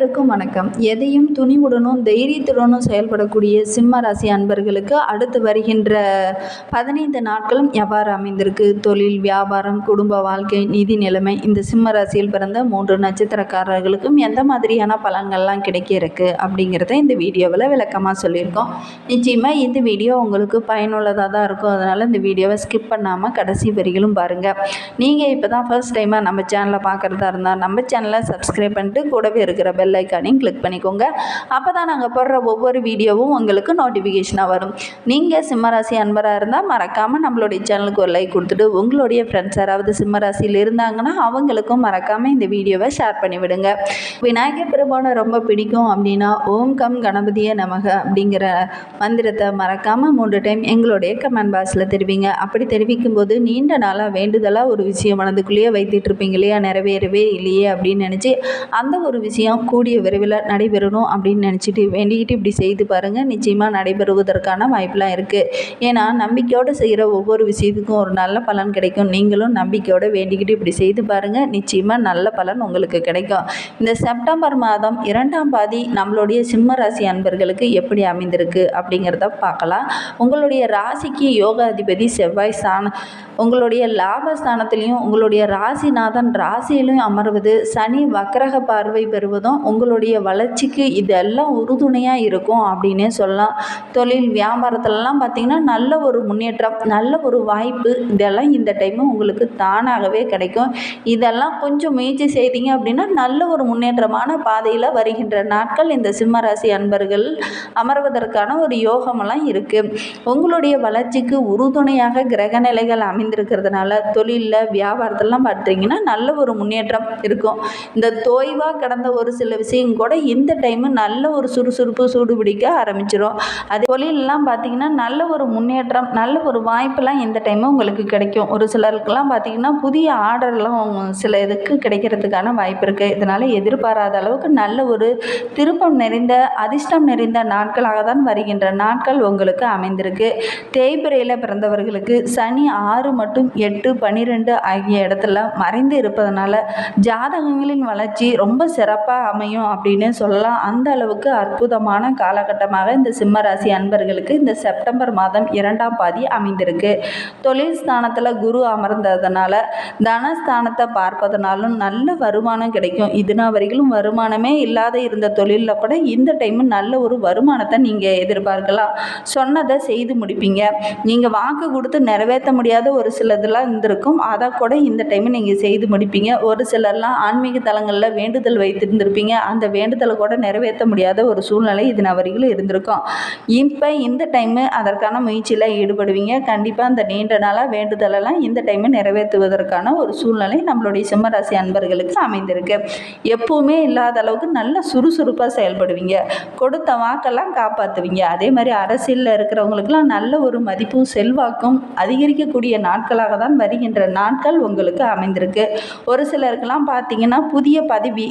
அனைவருக்கும் வணக்கம். எதையும் துணிவுடனும் தைரியத்துடனும் செயல்படக்கூடிய சிம்ம ராசி அன்பர்களுக்கு அடுத்து வருகின்ற பதினைந்து நாட்களும் எவ்வாறு அமைந்திருக்கு? தொழில் வியாபாரம் குடும்ப வாழ்க்கை நிதி நிலைமை இந்த சிம்ம ராசியில் பிறந்த மூன்று நட்சத்திரக்காரர்களுக்கும் எந்த மாதிரியான பலன்கள்லாம் கிடைக்க இருக்கு? அப்படிங்கிறத இந்த வீடியோவில் விளக்கமாக சொல்லியிருக்கோம். நிச்சயமாக இந்த வீடியோ உங்களுக்கு பயனுள்ளதாக தான் இருக்கும். அதனால் இந்த வீடியோவை ஸ்கிப் பண்ணாமல் கடைசி வரிகளும் பாருங்கள் நீங்கள் இப்போ தான் ஃபர்ஸ்ட் டைமாக நம்ம சேனலை பார்க்குறதா இருந்தால் நம்ம சேனலை சப்ஸ்கிரைப் பண்ணிட்டு கூடவே இருக்கிற பெல் ஐக்கானையும் கிளிக் பண்ணிக்கோங்க. அப்போ தான் நாங்கள் போடுற ஒவ்வொரு வீடியோவும் உங்களுக்கு நோட்டிஃபிகேஷனாக வரும். நீங்கள் சிம்மராசி அன்பராக இருந்தால் மறக்காமல் நம்மளுடைய சேனலுக்கு ஒரு லைக் கொடுத்துட்டு உங்களுடைய ஃப்ரெண்ட்ஸ் யாராவது சிம்மராசியில் இருந்தாங்கன்னா அவங்களுக்கும் மறக்காமல் இந்த வீடியோவை ஷேர் பண்ணிவிடுங்க விநாயகர் பெருமானை ரொம்ப பிடிக்கும் அப்படின்னா ஓம் கம் கணபதியே நமக அப்படிங்கிற மந்திரத்தை மறக்காமல் மூன்று டைம் எங்களுடைய கமெண்ட் பாக்ஸில் தெரிவிங்க. அப்படி தெரிவிக்கும் போது நீண்ட நாளாக வேண்டுதலாக ஒரு விஷயம் மனதுக்குள்ளேயே வைத்துட்டு இருப்பீங்க இல்லையா? நிறைவேறவே இல்லையே அப்படின்னு நினச்சி அந்த ஒரு விஷயம் கூடிய விரைவில் நடைபெறணும் அப்படின்னு நினச்சிட்டு வேண்டிக்கிட்டு இப்படி செய்து பாருங்கள் நிச்சயமாக நடைபெறுவதற்கான வாய்ப்பெலாம் இருக்குது ஏன்னா நம்பிக்கையோடு செய்கிற ஒவ்வொரு விஷயத்துக்கும் ஒரு நல்ல பலன் கிடைக்கும். நீங்களும் நம்பிக்கையோடு வேண்டிக்கிட்டு இப்படி செய்து பாருங்கள் நிச்சயமாக நல்ல பலன் உங்களுக்கு கிடைக்கும். இந்த செப்டம்பர் மாதம் இரண்டாம் பாதி நம்மளுடைய சிம்ம ராசி அன்பர்களுக்கு எப்படி அமைந்திருக்கு அப்படிங்கிறத பார்க்கலாம். உங்களுடைய ராசிக்கு யோகாதிபதி செவ்வாய் ஸ்தானம் உங்களுடைய லாபஸ்தானத்திலையும் உங்களுடைய ராசிநாதன் ராசியிலும் அமர்வது சனி வக்கரக பார்வை பெறுவதும் உங்களுடைய வளர்ச்சிக்கு இதெல்லாம் உறுதுணையாக இருக்கும் அப்படின்னே சொல்லலாம். தொழில் வியாபாரத்துலலாம் பார்த்திங்கன்னா நல்ல ஒரு முன்னேற்றம் நல்ல ஒரு வாய்ப்பு இதெல்லாம் இந்த டைமு உங்களுக்கு தானாகவே கிடைக்கும். இதெல்லாம் கொஞ்சம் முயற்சி செய்தீங்க அப்படின்னா நல்ல ஒரு முன்னேற்றமான பாதையில் வருகின்ற நாட்கள் இந்த சிம்மராசி அன்பர்கள் அமர்வதற்கான ஒரு யோகமெல்லாம் இருக்குது உங்களுடைய வளர்ச்சிக்கு உறுதுணையாக கிரக நிலைகள் அமைந்திருக்கிறதுனால தொழிலில் வியாபாரத்திலலாம் பார்த்தீங்கன்னா நல்ல ஒரு முன்னேற்றம் இருக்கும். இந்த தோய்வாக கடந்த ஒரு சில விஷயம் கூட இந்த டைமு நல்ல ஒரு சுறுசுறுப்பு சூடு பிடிக்க ஆரம்பிச்சிடும் அது தொழிலெலாம் பார்த்திங்கன்னா நல்ல ஒரு முன்னேற்றம் நல்ல ஒரு வாய்ப்பெல்லாம் இந்த டைமு உங்களுக்கு கிடைக்கும். ஒரு சிலருக்கெல்லாம் பார்த்திங்கன்னா புதிய ஆர்டர்லாம் சில இதுக்கு கிடைக்கிறதுக்கான வாய்ப்பு இருக்குது இதனால் எதிர்பாராத அளவுக்கு நல்ல ஒரு திருப்பம் நிறைந்த அதிர்ஷ்டம் நிறைந்த நாட்களாக தான் வருகின்ற நாட்கள் உங்களுக்கு அமைந்திருக்கு. தேய்பிரையில் பிறந்தவர்களுக்கு சனி ஆறு மற்றும் எட்டு பனிரெண்டு ஆகிய இடத்துல மறைந்து இருப்பதனால ஜாதகங்களின் வளர்ச்சி ரொம்ப சிறப்பாக அமையும் அப்படின்னு சொல்லலாம். அந்த அளவுக்கு அற்புதமான காலகட்டமாக இந்த சிம்ம ராசி அன்பர்களுக்கு இந்த செப்டம்பர் மாதம் இரண்டாம் பாதி அமைந்திருக்கு. தொழில் ஸ்தானத்தில் குரு அமர்ந்ததுனால தனஸ்தானத்தை பார்ப்பதனாலும் நல்ல வருமானம் கிடைக்கும். இதுனா வரைக்கும் வருமானமே இல்லாத இருந்த தொழிலில் கூட இந்த டைமு நல்ல ஒரு வருமானத்தை நீங்கள் எதிர்பார்க்கலாம். சொன்னதை செய்து முடிப்பீங்க. நீங்கள் வாக்கு கொடுத்து நிறைவேற்ற முடியாத ஒரு சிலதெல்லாம் இருந்திருக்கும். அதை கூட இந்த டைமு நீங்கள் செய்து முடிப்பீங்க. ஒரு சிலர்லாம் ஆன்மீக தலங்களில் வேண்டுதல் வைத்திருந்திருப்பீங்க. அந்த வேண்டுதலை கூட நிறைவேற்ற முடியாத ஒரு சூழ்நிலை இது வரைக்கும் இருந்திருக்கும். இப்போ இந்த டைமு அதற்கான முயற்சியில் ஈடுபடுவீங்க. கண்டிப்பாக அந்த நீண்ட நாளாக வேண்டுதலெல்லாம் இந்த டைமு நிறைவேற்றுவதற்கான ஒரு சூழ்நிலை நம்மளுடைய சிம்மராசி அன்பர்களுக்கு அமைந்திருக்கு. எப்பவுமே இல்லாத அளவுக்கு நல்ல சுறுசுறுப்பாக செயல்படுவீங்க. கொடுத்த வாக்கெல்லாம் காப்பாற்றுவீங்க அதே மாதிரி அரசியலில் இருக்கிறவங்களுக்கெல்லாம் நல்ல ஒரு மதிப்பும் செல்வாக்கும் அதிகரிக்கக்கூடிய நாட்களாக தான் வருகின்ற நாட்கள் உங்களுக்கு அமைந்திருக்கு. ஒரு சிலருக்கெல்லாம் பார்த்தீங்கன்னா புதிய பதவி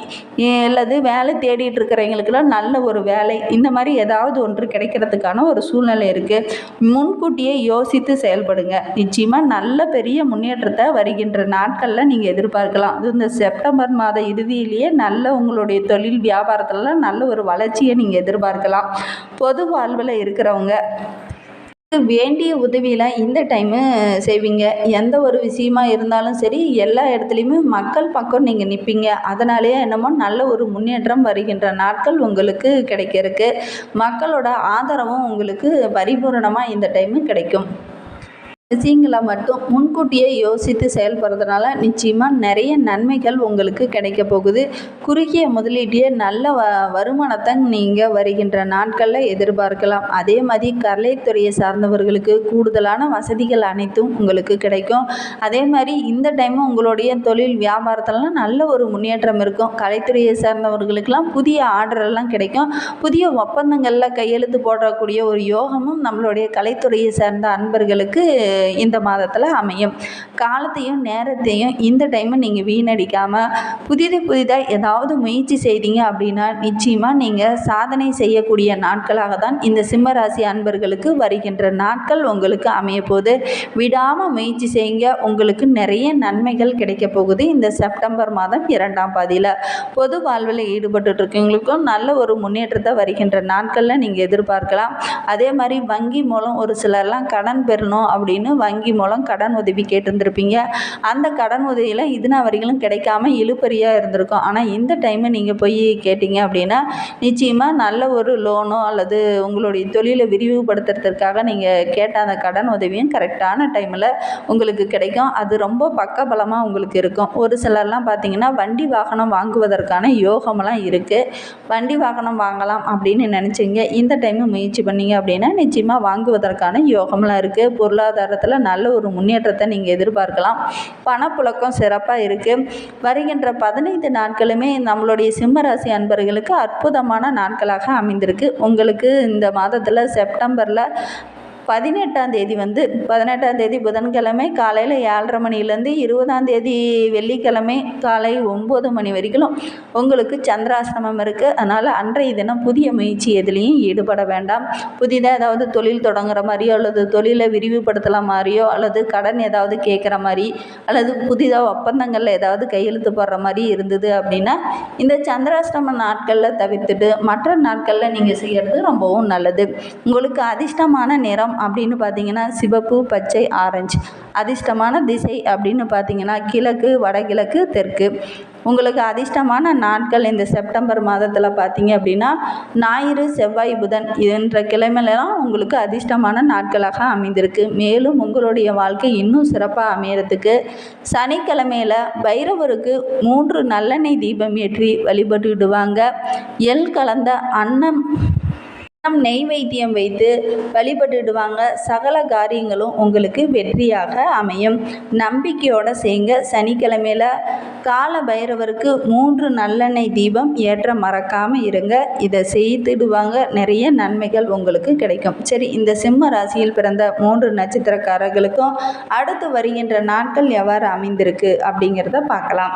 அல்லது வேலை தேடிட்டு இருக்கிறவங்களுக்கெல்லாம் நல்ல ஒரு வேலை. இந்த மாதிரி ஏதாவது ஒன்று கிடைக்கிறதுக்கான ஒரு சூழ்நிலை இருக்குது முன்கூட்டியே யோசித்து செயல்படுங்க. நிச்சயமாக நல்ல பெரிய முன்னேற்றத்தை வருகின்ற நாட்களில் நீங்கள் எதிர்பார்க்கலாம். அது இந்த செப்டம்பர் மாத இறுதியிலேயே நல்ல உங்களுடைய தொழில் வியாபாரத்துலலாம் நல்ல ஒரு வளர்ச்சியை நீங்கள் எதிர்பார்க்கலாம். பொது வாழ்வில் இருக்கிறவங்க வேண்டிய உதவியெலாம் இந்த டைமு செய்வீங்க. எந்த ஒரு விஷயமா இருந்தாலும் சரி எல்லா இடத்துலையுமே மக்கள் பக்கம் நீங்கள் நிற்பீங்க அதனாலேயே என்னமோ நல்ல ஒரு முன்னேற்றம் வருகின்ற நாட்கள் உங்களுக்கு கிடைக்கிறதுக்கு மக்களோட ஆதரவும் உங்களுக்கு பரிபூரணமாக இந்த டைமு கிடைக்கும். விஷயங்களை மட்டும் முன்கூட்டியே யோசித்து செயல்படுறதுனால நிச்சயமாக நிறைய நன்மைகள் உங்களுக்கு கிடைக்க போகுது. குறுகிய முதலீட்டிய நல்ல வ வருமானத்தை நீங்கள் வருகின்ற நாட்களில் எதிர்பார்க்கலாம். அதே மாதிரி கலைத்துறையை சார்ந்தவர்களுக்கு கூடுதலான வசதிகள் அனைத்தும் உங்களுக்கு கிடைக்கும். அதே மாதிரி இந்த டைமும் உங்களுடைய தொழில் வியாபாரத்திலலாம் நல்ல ஒரு முன்னேற்றம் இருக்கும். கலைத்துறையை சார்ந்தவர்களுக்கெல்லாம் புதிய ஆர்டர் எல்லாம் கிடைக்கும். புதிய ஒப்பந்தங்களில் கையெழுத்து போடக்கூடிய ஒரு யோகமும் நம்மளுடைய கலைத்துறையை சார்ந்த அன்பர்களுக்கு இந்த மாதத்தில் அமையும். காலத்தையும் நேரத்தையும் இந்த டைமை நீங்கள் வீணடிக்காமல் புதிது புதிதாக ஏதாவது முயற்சி செய்தீங்க அப்படின்னா நிச்சயமாக நீங்கள் சாதனை செய்யக்கூடிய நாட்களாக தான் இந்த சிம்ம ராசி அன்பர்களுக்கு வருகின்ற நாட்கள் உங்களுக்கு அமைய விடாமல் முயற்சி செய்யுங்க. உங்களுக்கு நிறைய நன்மைகள் கிடைக்க போகுது இந்த செப்டம்பர் மாதம் இரண்டாம் பாதியில். பொது வாழ்வில் ஈடுபட்டு இருக்கவங்களுக்கும் நல்ல ஒரு முன்னேற்றத்தை வருகின்ற நாட்களில் நீங்கள் எதிர்பார்க்கலாம். அதே மாதிரி வங்கி மூலம் ஒரு சிலர்லாம் கடன் பெறணும் அப்படின்னு வங்கி மூலம் கடன் உதவி கேட்டிருந்துருப்பீங்க. அந்த கடன் உதவியில் இதுனா வரைகளும் கிடைக்காம இழுப்பறியாக இருந்திருக்கும். ஆனால் இந்த டைமு நீங்கள் போய் கேட்டிங்க அப்படின்னா நிச்சயமாக நல்ல ஒரு லோனோ அல்லது உங்களுடைய தொழிலை விரிவுபடுத்துறதுக்காக நீங்கள் கேட்ட அந்த கடன் உதவியும் கரெக்டான டைமில் உங்களுக்கு கிடைக்கும். அது ரொம்ப பக்கபலமாக உங்களுக்கு இருக்கும். ஒரு சிலர்லாம் பார்த்தீங்கன்னா வண்டி வாகனம் வாங்குவதற்கான யோகமெல்லாம் இருக்குது வண்டி வாகனம் வாங்கலாம் அப்படின்னு நினச்சிங்க. இந்த டைமு முயற்சி பண்ணீங்க அப்படின்னா நிச்சயமாக வாங்குவதற்கான யோகமெல்லாம் இருக்குது பொருளாதார பொருளாதாரத்தில் நல்ல ஒரு முன்னேற்றத்தை நீங்கள் எதிர்பார்க்கலாம். பணப்புழக்கம் சிறப்பாக இருக்குது வருகின்ற பதினைந்து நாட்களுமே நம்மளுடைய சிம்மராசி அன்பர்களுக்கு அற்புதமான நாட்களாக அமைந்திருக்கு. உங்களுக்கு இந்த மாதத்தில் செப்டம்பரில் பதினெட்டாம் தேதி வந்து பதினெட்டாம் தேதி புதன்கிழமை காலையில் ஏழரை மணிலேருந்து இருபதாம் தேதி வெள்ளிக்கிழமை காலை ஒம்பது மணி வரைக்கும் உங்களுக்கு சந்திராசிரமம் இருக்குது அதனால் அன்றைய தினம் புதிய முயற்சி எதுலேயும் ஈடுபட வேண்டாம். புதிதாக ஏதாவது தொழில் தொடங்குற மாதிரியோ அல்லது தொழிலை விரிவுபடுத்தலாம் மாதிரியோ அல்லது கடன் ஏதாவது கேட்குற மாதிரி அல்லது புதிதாக ஒப்பந்தங்களில் ஏதாவது கையெழுத்து போடுற மாதிரி இருந்தது அப்படின்னா இந்த சந்திராஷ்டம நாட்களில் தவிர்த்துட்டு மற்ற நாட்களில் நீங்கள் செய்கிறது ரொம்பவும் நல்லது. உங்களுக்கு அதிர்ஷ்டமான நிறம் அப்படின்னு பார்த்தீங்கன்னா சிவப்பு பச்சை ஆரஞ்சு. அதிர்ஷ்டமான திசை அப்படின்னு பார்த்தீங்கன்னா கிழக்கு வடகிழக்கு தெற்கு. உங்களுக்கு அதிர்ஷ்டமான நாட்கள் இந்த செப்டம்பர் மாதத்தில் பார்த்தீங்க அப்படின்னா ஞாயிறு செவ்வாய் புதன் என்ற கிழமையிலலாம் உங்களுக்கு அதிர்ஷ்டமான நாட்களாக அமைந்திருக்கு. மேலும் உங்களுடைய வாழ்க்கை இன்னும் சிறப்பாக அமையறதுக்கு சனிக்கிழமையில் பைரவருக்கு மூன்று நல்லெண்ணெய் தீபம் ஏற்றி வழிபட்டு விடுவாங்க எள் கலந்த அன்னம் நம் நெய் வைத்தியம் வைத்து வழிபட்டுடுவாங்க. சகல காரியங்களும் உங்களுக்கு வெற்றியாக அமையும். நம்பிக்கையோட செய்யுங்க சனிக்கிழமையில் கால பைரவருக்கு மூன்று நல்லெண்ணெய் தீபம் ஏற்ற மறக்காமல் இருங்க. இதை செய்துடுவாங்க. நிறைய நன்மைகள் உங்களுக்கு கிடைக்கும். சரி இந்த சிம்ம ராசியில் பிறந்த மூன்று நட்சத்திரக்காரர்களுக்கும் அடுத்து வருகின்ற நாட்கள் எவ்வாறு அமைந்திருக்கு அப்படிங்கிறத பார்க்கலாம்.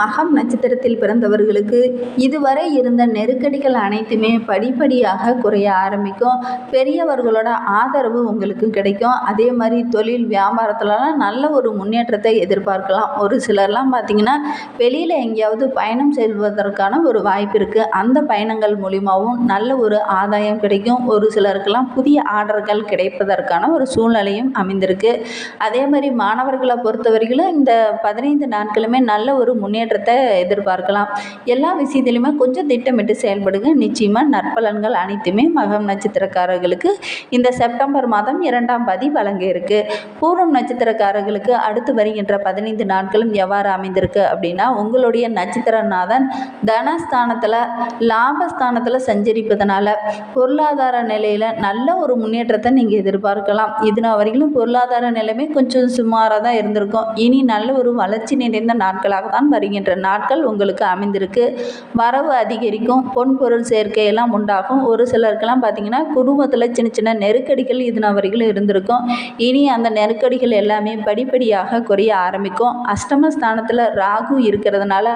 மகம் நட்சத்திரத்தில் பிறந்தவர்களுக்கு இதுவரை இருந்த நெருக்கடிகள் அனைத்துமே படிப்படியாக குறைய ஆரம்பிக்கும். பெரியவர்களோட ஆதரவு உங்களுக்கு கிடைக்கும். அதே மாதிரி தொழில் வியாபாரத்துலலாம் நல்ல ஒரு முன்னேற்றத்தை எதிர்பார்க்கலாம். ஒரு சிலர்லாம் பார்த்திங்கன்னா வெளியில் எங்கேயாவது பயணம் செல்வதற்கான ஒரு வாய்ப்பு இருக்குது அந்த பயணங்கள் மூலிமாவும் நல்ல ஒரு ஆதாயம் கிடைக்கும். ஒரு சிலருக்கெல்லாம் புதிய ஆர்டர்கள் கிடைப்பதற்கான ஒரு சூழ்நிலையும் அமைந்திருக்கு. அதே மாதிரி மாணவர்களை பொறுத்தவரையிலும் இந்த பதினைந்து நாட்களுமே நல்ல ஒரு முன்னேற்றத்தை எதிர்பார்க்கலாம். எல்லா விஷயத்துலையுமே கொஞ்சம் திட்டமிட்டு செயல்படுங்க. நிச்சயமாக நற்பலன்கள் அனைத்துமே மகம் நட்சத்திரக்காரர்களுக்கு இந்த செப்டம்பர் மாதம் இரண்டாம் பாதி வழங்க இருக்கு. பூரம் நட்சத்திரக்காரர்களுக்கு அடுத்து வருகின்ற பதினைந்து நாட்களும் எவ்வாறு அமைந்திருக்கு அப்படின்னா உங்களுடைய நட்சத்திரநாதன் தனஸ்தானத்தில் லாபஸ்தானத்தில் சஞ்சரிப்பதனால பொருளாதார நிலையில் நல்ல ஒரு முன்னேற்றத்தை நீங்கள் எதிர்பார்க்கலாம். இதுனா வரையிலும் பொருளாதார நிலைமை கொஞ்சம் சுமாராக தான் இருந்திருக்கும். இனி நல்ல ஒரு வளர்ச்சி நிறைந்த நாட்களாக தான் வருகின்ற நாட்கள் உங்களுக்கு அமைந்திருக்கு. வரவு அதிகரிக்கும் பொன் பொருள் சேர்க்கையெல்லாம் உண்டாகும். ஒரு சிலருக்கெல்லாம் பார்த்தீங்கன்னா குடும்பத்தில் சின்ன சின்ன நெருக்கடிகள் இதுன வரைக்கும் இருந்திருக்கும். இனி அந்த நெருக்கடிகள் எல்லாமே படிப்படியாக குறைய ஆரம்பிக்கும். அஷ்டம ஸ்தானத்தில் ராகு இருக்கிறதுனால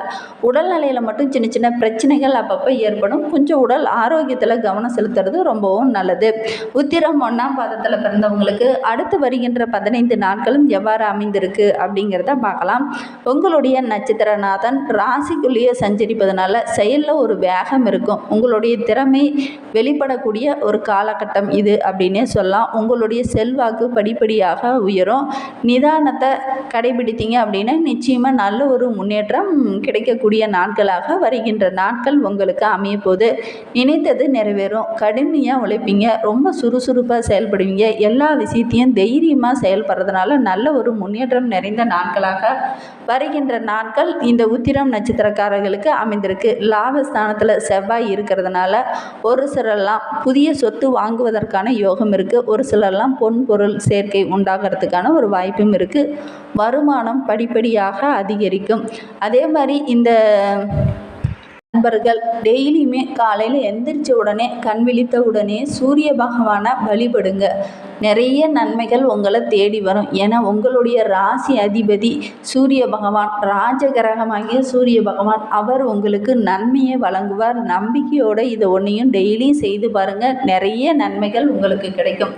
உடல்நிலையில் மட்டும் சின்ன சின்ன பிரச்சனைகள் அப்பப்போ ஏற்படும். கொஞ்சம் உடல் ஆரோக்கியத்தில் கவனம் செலுத்துறது ரொம்பவும் நல்லது. உத்திரம் ஒன்றாம் பாதத்தில் பிறந்தவங்களுக்கு அடுத்து வருகின்ற பதினைந்து நாட்களும் எவ்வாறு அமைந்திருக்கு அப்படிங்கிறத பார்க்கலாம். உங்களுடைய நட்சத்திர சந்திரநாதன் ராசிக்குள்ளேயே சஞ்சரிப்பதனால செயலில் ஒரு வேகம் இருக்கும். உங்களுடைய திறமை வெளிப்படக்கூடிய ஒரு காலகட்டம் இது அப்படின்னே சொல்லலாம். உங்களுடைய செல்வாக்கு படிப்படியாக உயரும். நிதானத்தை கடைபிடித்தீங்க அப்படின்னா நிச்சயமாக நல்ல ஒரு முன்னேற்றம் கிடைக்கக்கூடிய நாட்களாக வருகின்ற நாட்கள் உங்களுக்கு அமைய போது நினைத்தது நிறைவேறும். கடுமையாக உழைப்பீங்க. ரொம்ப சுறுசுறுப்பாக செயல்படுவீங்க. எல்லா விஷயத்தையும் தைரியமாக செயல்படுறதுனால நல்ல ஒரு முன்னேற்றம் நிறைந்த நாட்களாக வருகின்ற நாட்கள் இந்த உத்திரம் நட்சத்திரக்காரர்களுக்கு அமைந்திருக்கு. லாபஸ்தானத்தில் செவ்வாய் இருக்கிறதுனால ஒரு சிலர்லாம் புதிய சொத்து வாங்குவதற்கான யோகம் இருக்குது ஒரு சிலர்லாம் பொன் பொருள் சேர்க்கை உண்டாகிறதுக்கான ஒரு வாய்ப்பும் இருக்குது வருமானம் படிப்படியாக அதிகரிக்கும். அதே மாதிரி இந்த நண்பர்கள் டெய்லியுமே காலையில் எந்திரிச்ச உடனே கண் விழித்த உடனே சூரிய பகவானை வழிபடுங்க. நிறைய நன்மைகள் உங்களை தேடி வரும். ஏன்னா உங்களுடைய ராசி அதிபதி சூரிய பகவான் ராஜகிரகமாகிய சூரிய பகவான் அவர் உங்களுக்கு நன்மையை வழங்குவார். நம்பிக்கையோடு இதை ஒன்றையும் டெய்லியும் செய்து பாருங்கள் நிறைய நன்மைகள் உங்களுக்கு கிடைக்கும்.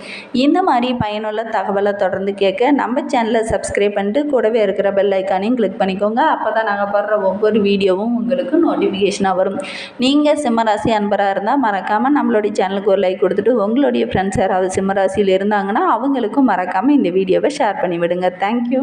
இந்த மாதிரி பயனுள்ள தகவலை தொடர்ந்து கேட்க நம்ம சேனலை சப்ஸ்கிரைப் பண்ணிட்டு கூடவே இருக்கிற பெல் ஐக்கானையும் கிளிக் பண்ணிக்கோங்க. அப்போ தான் நாங்கள் போடுற ஒவ்வொரு வீடியோவும் உங்களுக்கு நோட்டிஃபிகேஷனாக வரும். நீங்கள் சிம்மராசி அன்பராக இருந்தால் மறக்காமல் நம்மளுடைய சேனலுக்கு ஒரு லைக் கொடுத்துட்டு உங்களுடைய ஃப்ரெண்ட்ஸ் யாராவது சிம்மராசியில் இருந்தாங்கன்னா அவங்களுக்கும் மறக்காமல் இந்த வீடியோவை ஷேர் பண்ணி விடுங்க தேங்க்யூ